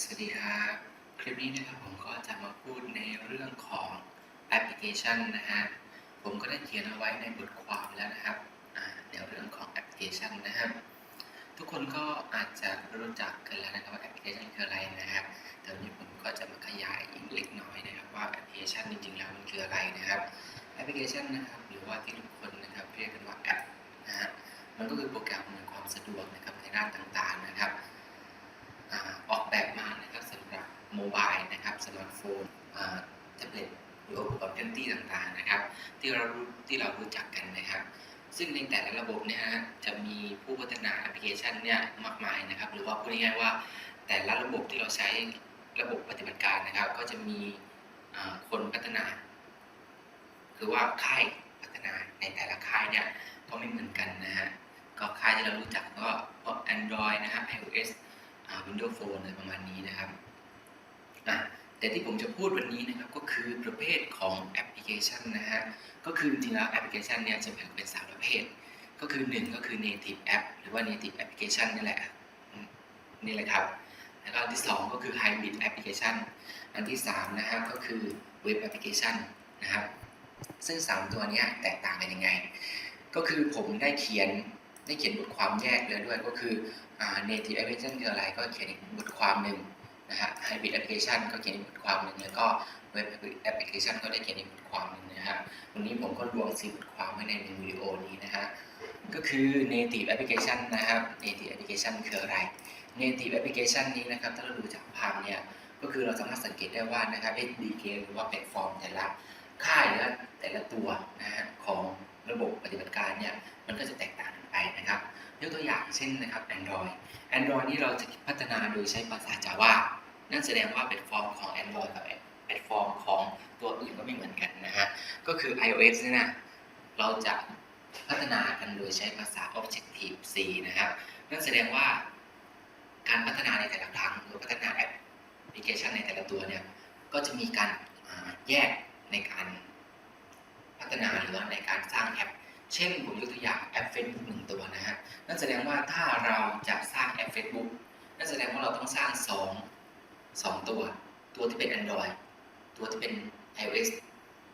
สวัสดีครับ คลิปนี้นะครับผมก็จะมาพูดในเรื่องของแอปพลิเคชันนะฮะ ผมก็ได้เขียนเอาไว้ในบทความแล้วนะครับในเรื่องของแอปพลิเคชันนะครับ ทุกคนก็อาจจะรู้จักกันแล้วนะครับว่าแอปพลิเคชันคืออะไรนะครับแต่วันนี้ผมก็จะมาขยายอีกเล็กน้อยนะครับ ว่าแอปพลิเคชันจริงๆแล้วมันคืออะไรนะครับ แอปพลิเคชันนะครับ หรือว่าที่ทุกคนนะครับเรียกกันว่าแอปนะฮะ มันก็คือโปรแกรมอำนวยความสะดวกนะครับในด้านต่างๆนะครับ แบบมานะครับสำหรับโมบายนะครับสมาร์ทโฟนอ่าแท็บเล็ตหรืออุปกรณ์เคลื่อนที่ต่างๆนะครับ ที่เรารู้ที่เรารู้จักกันนะครับ ซึ่งในแต่ละระบบเนี่ยฮะจะมีผู้พัฒนาแอปพลิเคชันเนี่ยมากมายนะครับ หรือว่าพูดง่ายๆว่าแต่ละระบบที่เราใช้ระบบปฏิบัติการนะครับ ก็จะมีคนพัฒนาคือว่าค่ายพัฒนาในแต่ละค่ายเนี่ยก็ไม่เหมือนกันนะฮะก็ค่ายที่เรารู้จักก็พวก Android นะครับ iOS อ่า Windows Phone อะไรประมาณนี้นะครับอะแต่ที่ผมจะพูดวันนี้นะครับก็คือประเภทของแอปพลิเคชันนะฮะก็คือจริงๆแล้วแอปพลิเคชันเนี่ยจะแบ่งเป็นสามประเภท ก็คือหนึ่งก็คือ native app หรือว่า native application นี่แหละนี่แหละครับแล้วก็อันที่สองก็คือ hybrid application อันที่สามนะฮะก็คือ web application นะครับซึ่งสามตัวนี้แตกต่างกันยังไง ก็คือผมได้เขียน ได้เขียนบทความแยกเลยด้วยก็คือ native application คืออะไรก็เขียนบทความหนึ่งนะฮะ hybrid application ก็เขียนบทความหนึ่งแล้วก็ web application ก็ได้เขียนอีกบทความหนึ่งนะฮะ วันนี้ผมก็รวมสี่บทความไว้ในหนึ่งวิดีโอนี้นะฮะ ก็คือ native application นะครับ native application คืออะไร native application นี้นะครับ ถ้าเราดูจากภาพเนี่ย ก็คือเราสามารถสังเกตได้ว่านะครับ SDK หรือว่าแพลตฟอร์มแต่ละค่ายและแต่ละตัวนะฮะของระบบปฏิบัติการเนี่ย มันก็จะแตกต่าง นไปนะครับ ยกตัวอย่างเช่นนะครับ Android Android นี่เราจะพัฒนาโดยใช้ภาษา Java นั่นแสดงว่าแพลตฟอร์มของ Android กับแพลตฟอร์มของตัวอื่นก็ไม่เหมือนกันนะฮะ ก็คือ iOS เนี่นะเราจะพัฒนากันโดยใช้ภาษา Objective C นะครับ นั่นแสดงว่าการพัฒนาในแต่ละครั้งหรือพัฒนาแอปพลิเคชันในแต่ละตัวเนี่ยก็จะมีการแยกในการพัฒนาหรือว่าในการสร้างแอป เช่นผมยกตัวอย่างแอป Facebook หนึ่งตัวนะฮะนั่นแสดงว่าถ้าเราจะสร้างแอป Facebook นั่นแสดงว่าเราต้องสร้างสองสองตัว ตัวที่เป็น Android ตัวที่เป็น iOS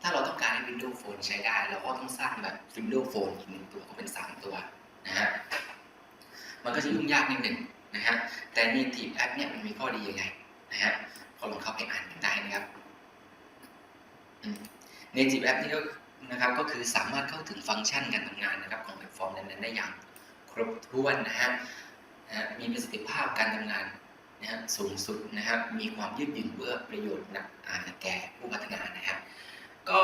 ถ้าเราต้องการให้ Windows Phone ใช้ได้ เราก็ต้องสร้างแบบ Windows Phone อีกหนึ่งตัวก็เป็น 3 ตัวนะฮะมันก็จะยุ่งยากนิดหนึ่งนะฮะแต่ Native App เนี่ยมันมีข้อดียังไงนะฮะขอลองเข้าไปอ่านกันได้นะครับ Native App นี่ก็ นะครับก็คือสามารถเข้าถึงฟังก์ชันการทำงานนะครับของแพลตฟอร์มนั้นๆได้อย่างครบถ้วนนะฮะมีประสิทธิภาพการทำงานนะฮะสูงสุดนะครับมีความยืดหยุ่นเพื่อประโยชน์นะอ่าแก่ผู้พัฒนานะครับก็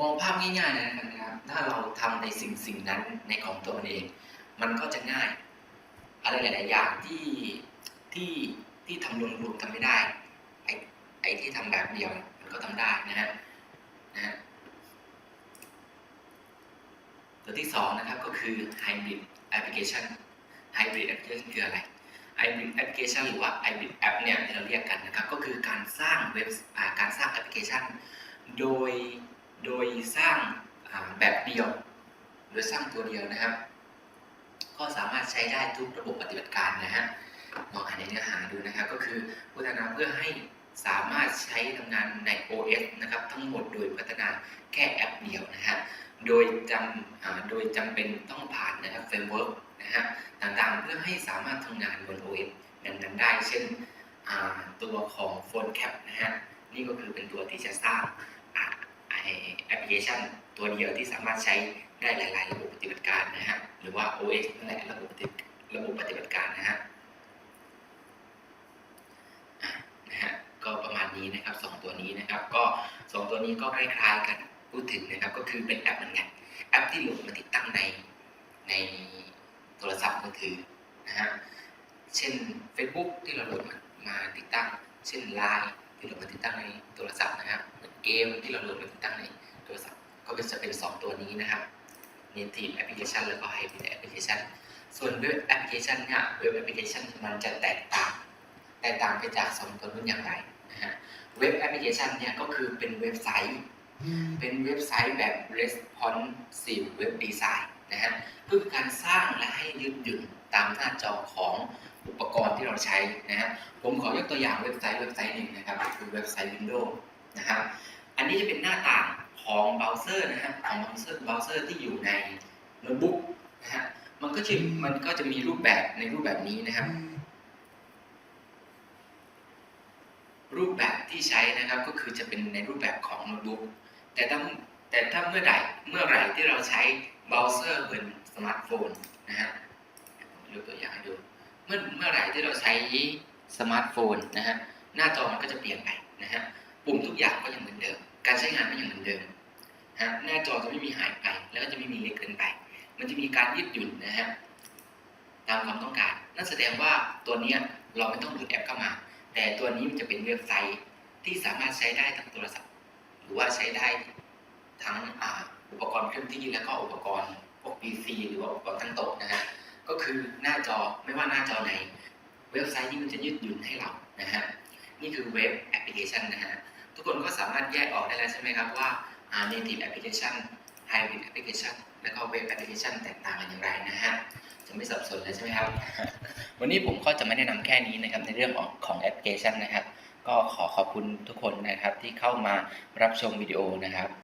มองภาพง่ายๆนะครับถ้าเราทำในสิ่งสิ่งนั้นในของตัวเอง มันก็จะง่าย อะไรหลายๆอย่างที่ที่ที่ทำรวมๆทำไม่ได้ไอ้ไอ้ที่ทำแบบเดียวมันก็ทำได้นะฮะนะฮะ ตัวที่สองนะครับก็คือ hybrid application hybrid application คืออะไร hybrid application หรือว่า hybrid app เนี่ยที่เราเรียกกันนะครับก็คือการสร้างเว็บการสร้างแอปพลิเคชัน โดยโดยสร้างแบบเดียว โดยสร้างตัวเดียวนะครับ ก็สามารถใช้ได้ทุกระบบปฏิบัติการนะฮะลองอ่านในเนื้อหาดูนะครับก็คือพัฒนาเพื่อให้ สามารถใช้ทำงานใน OS นะครับทั้งหมดโดยพัฒนาแค่แอปเดียวนะฮะโดยจำโดยจำเป็นต้องผ่านนะครับเฟรมเวิร์กนะฮะต่างๆเพื่อให้สามารถทำงานบน OS นั้นๆได้ เช่นตัวของ Phone Cap นะฮะนี่ก็คือเป็นตัวที่จะสร้างแอปพลิเคชันตัวเดียวที่สามารถใช้ได้หลาย ๆ ระบบปฏิบัติการนะฮะหรือว่า OS นั่นแหละระบบปฏิระบบปฏิบัติการนะฮะอะนะฮะ ก็ประมาณนี้นะครับสองตัวนี้นะครับ ก็สองตัวนี้ก็ คล้ายๆกันพูดถึงนะครับก็คือเป็นแอปเหมือนกันแอปที่โหลดมาติดตั้งในในโทรศัพท์มือถือนะฮะเช่น Facebook ที่เราโหลดมามาติดตั้ง เช่น Line ที่เรามาติดตั้งในโทรศัพท์นะครับเกมที่เราโหลดมาติดตั้งในโทรศัพท์ก็เป็นจะเป็น 2 ตัวนี้นะครับ Native Application แล้วก็ Hybrid Application ส่วน Web Application เนี่ย Web Application มันจะแตกต่าง แตกต่างไปจาก2ตัวนู้นอย่างไรนะฮะ Web Application เนี่ยก็คือเป็นเว็บไซต์ เป็นเว็บไซต์แบบ responsive web design นะฮะก็คือการสร้างและให้ยืดหยุ่นตามหน้าจอของอุปกรณ์ที่เราใช้นะฮะผมขอยกตัวอย่างเว็บไซต์เว็บไซต์หนึ่งนะครับคือเว็บไซต์ Windows นะครับอันนี้จะเป็นหน้าต่างของเบราว์เซอร์นะฮะของเบราว์เซอร์เบราว์เซอร์ที่อยู่ในโน้ตบุ๊กนะฮะมันก็จะมันก็จะมีรูปแบบในรูปแบบนี้นะครับ รูปแบบที่ ใช้นะครับก็คือจะเป็นในรูปแบบของโน้ตบุ๊กแต่ถ้าแต่ถ้าเมื่อใดเมื่อไหร่ที่เราใช้เบราว์เซอร์บนสมาร์ทโฟนนะฮะผมยกตัวอย่างให้ดูเมื่อเมื่อไหร่ที่เราใช้สมาร์ทโฟนนะฮะหน้าจอมันก็จะเปลี่ยนไปนะฮะปุ่มทุกอย่างก็ยังเหมือนเดิม การใช้งานก็ยังเหมือนเดิมนะฮะหน้าจอจะไม่มีหายไป แล้วก็จะไม่มีเล็กเกินไป มันจะมีการยืดหยุ่นนะฮะตามความต้องการ นั่นแสดงว่าตัวนี้เราไม่ต้องโหลดแอปเข้ามา แต่ตัวนี้มันจะเป็นเว็บไซต์ ที่สามารถใช้ได้ทั้งโทรศัพท์ หรือว่าใช้ได้ทั้งอ,อุปกรณ์เคลื่อนที่แล้วก็อุปกรณ์พวก PC หรือว่าอุปกรณ์ตั้งโต๊ะนะฮะก็คือหน้าจอไม่ว่าหน้าจอไหน เว็บไซต์นี้มันจะยืดหยุ่นให้เรานะฮะนี่คือเว็บแอปพลิเคชันนะฮะทุกคนก็สามารถแยกออกได้แล้วใช่ไหมครับว่า native application hybrid application แล้วก็เว็บแอปพลิเคชันแตกต่างกันอย่างไรนะฮะจะไม่สับสนเลยใช่ไหมครับ วันนี้ผมก็จะไม่แนะนำแค่นี้นะครับในเรื่องของของแอปพลิเคชันนะครับ ก็ขอขอบคุณทุกคนนะครับที่เข้ามารับชมวิดีโอนะครับ